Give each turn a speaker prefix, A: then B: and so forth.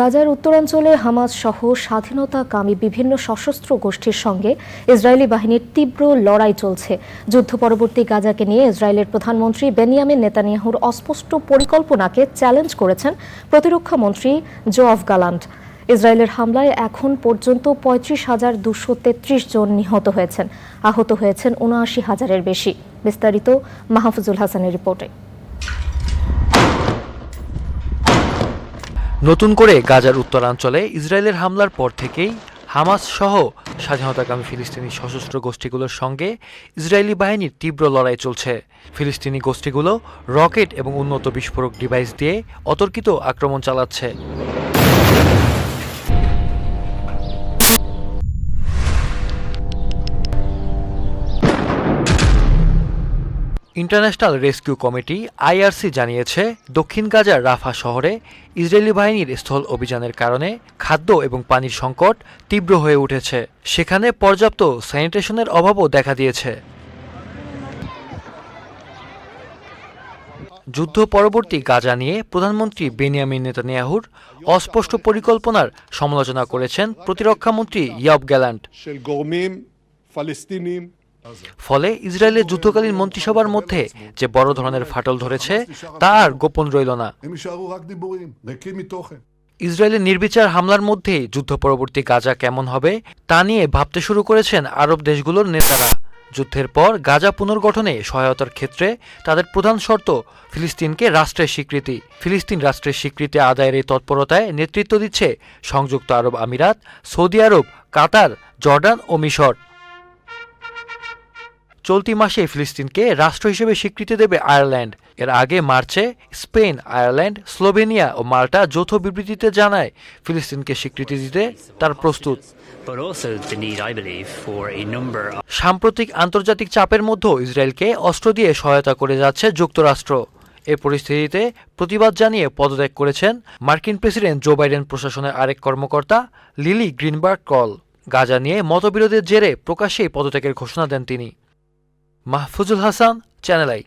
A: গাজার উত্তরাঞ্চলে হামাজ সহ স্বাধীনতাকামী বিভিন্ন সশস্ত্র গোষ্ঠীর সঙ্গে ইসরায়েলি বাহিনীর তীব্র লড়াই চলছে যুদ্ধ পরবর্তী গাজাকে নিয়ে ইসরায়েলের প্রধানমন্ত্রী বেনিয়ামিন নেতানিয়াহুর অস্পষ্ট পরিকল্পনাকে চ্যালেঞ্জ করেছেন প্রতিরক্ষা মন্ত্রী অফ গালান্ড ইসরায়েলের হামলায় এখন পর্যন্ত পঁয়ত্রিশ হাজার দুশো তেত্রিশ জন নিহত হয়েছেন আহত হয়েছেন উনআশি হাজারের বেশি বিস্তারিত মাহফুজুল হাসানের রিপোর্টে
B: নতুন করে গাজার উত্তরাঞ্চলে ইসরায়েলের হামলার পর থেকেই হামাস সহ স্বাধীনতাকামী ফিলিস্তিনি সশস্ত্র গোষ্ঠীগুলোর সঙ্গে ইসরায়েলি বাহিনীর তীব্র লড়াই চলছে ফিলিস্তিনি গোষ্ঠীগুলো রকেট এবং উন্নত বিস্ফোরক ডিভাইস দিয়ে অতর্কিত আক্রমণ চালাচ্ছে ইন্টারন্যাশনাল রেস্কিউ কমিটি আইআরসি জানিয়েছে দক্ষিণ গাজার রাফা শহরে ইসরায়েলি বাহিনীর স্থল অভিযানের কারণে খাদ্য এবং পানির সংকট তীব্র হয়ে উঠেছে সেখানে পর্যাপ্ত স্যানিটেশনের অভাবও দেখা দিয়েছে যুদ্ধ পরবর্তী গাজা নিয়ে প্রধানমন্ত্রী বেনিয়ামিন নেতানিয়াহুর অস্পষ্ট পরিকল্পনার সমালোচনা করেছেন প্রতিরক্ষামন্ত্রী ইয়াব গ্যালান্ট ফলে ইসরায়েলের যুদ্ধকালীন মন্ত্রিসভার মধ্যে যে বড় ধরনের ফাটল ধরেছে তা আর গোপন রইল না ইসরায়েলের নির্বিচার হামলার মধ্যে যুদ্ধ পরবর্তী গাজা কেমন হবে তা নিয়ে ভাবতে শুরু করেছেন আরব দেশগুলোর নেতারা যুদ্ধের পর গাজা পুনর্গঠনে সহায়তার ক্ষেত্রে তাদের প্রধান শর্ত ফিলিস্তিনকে রাষ্ট্রের স্বীকৃতি ফিলিস্তিন রাষ্ট্রের স্বীকৃতি আদায়ের এই তৎপরতায় নেতৃত্ব দিচ্ছে সংযুক্ত আরব আমিরাত সৌদি আরব কাতার জর্ডান ও মিশর চলতি মাসে ফিলিস্তিনকে রাষ্ট্র হিসেবে স্বীকৃতি দেবে আয়ারল্যান্ড এর আগে মার্চে স্পেন আয়ারল্যান্ড স্লোভেনিয়া ও মাল্টা যৌথ বিবৃতিতে জানায় ফিলিস্তিনকে স্বীকৃতি দিতে তার প্রস্তুত সাম্প্রতিক আন্তর্জাতিক চাপের মধ্যেও ইসরায়েলকে অস্ত্র দিয়ে সহায়তা করে যাচ্ছে যুক্তরাষ্ট্র এ পরিস্থিতিতে প্রতিবাদ জানিয়ে পদত্যাগ করেছেন মার্কিন প্রেসিডেন্ট জো বাইডেন প্রশাসনের আরেক কর্মকর্তা লিলি গ্রিনবার্গ কল গাজা নিয়ে মতবিরোধের জেরে প্রকাশ্যেই পদত্যাগের ঘোষণা দেন তিনি মাহফুজুল হাসান চ্যানেল আই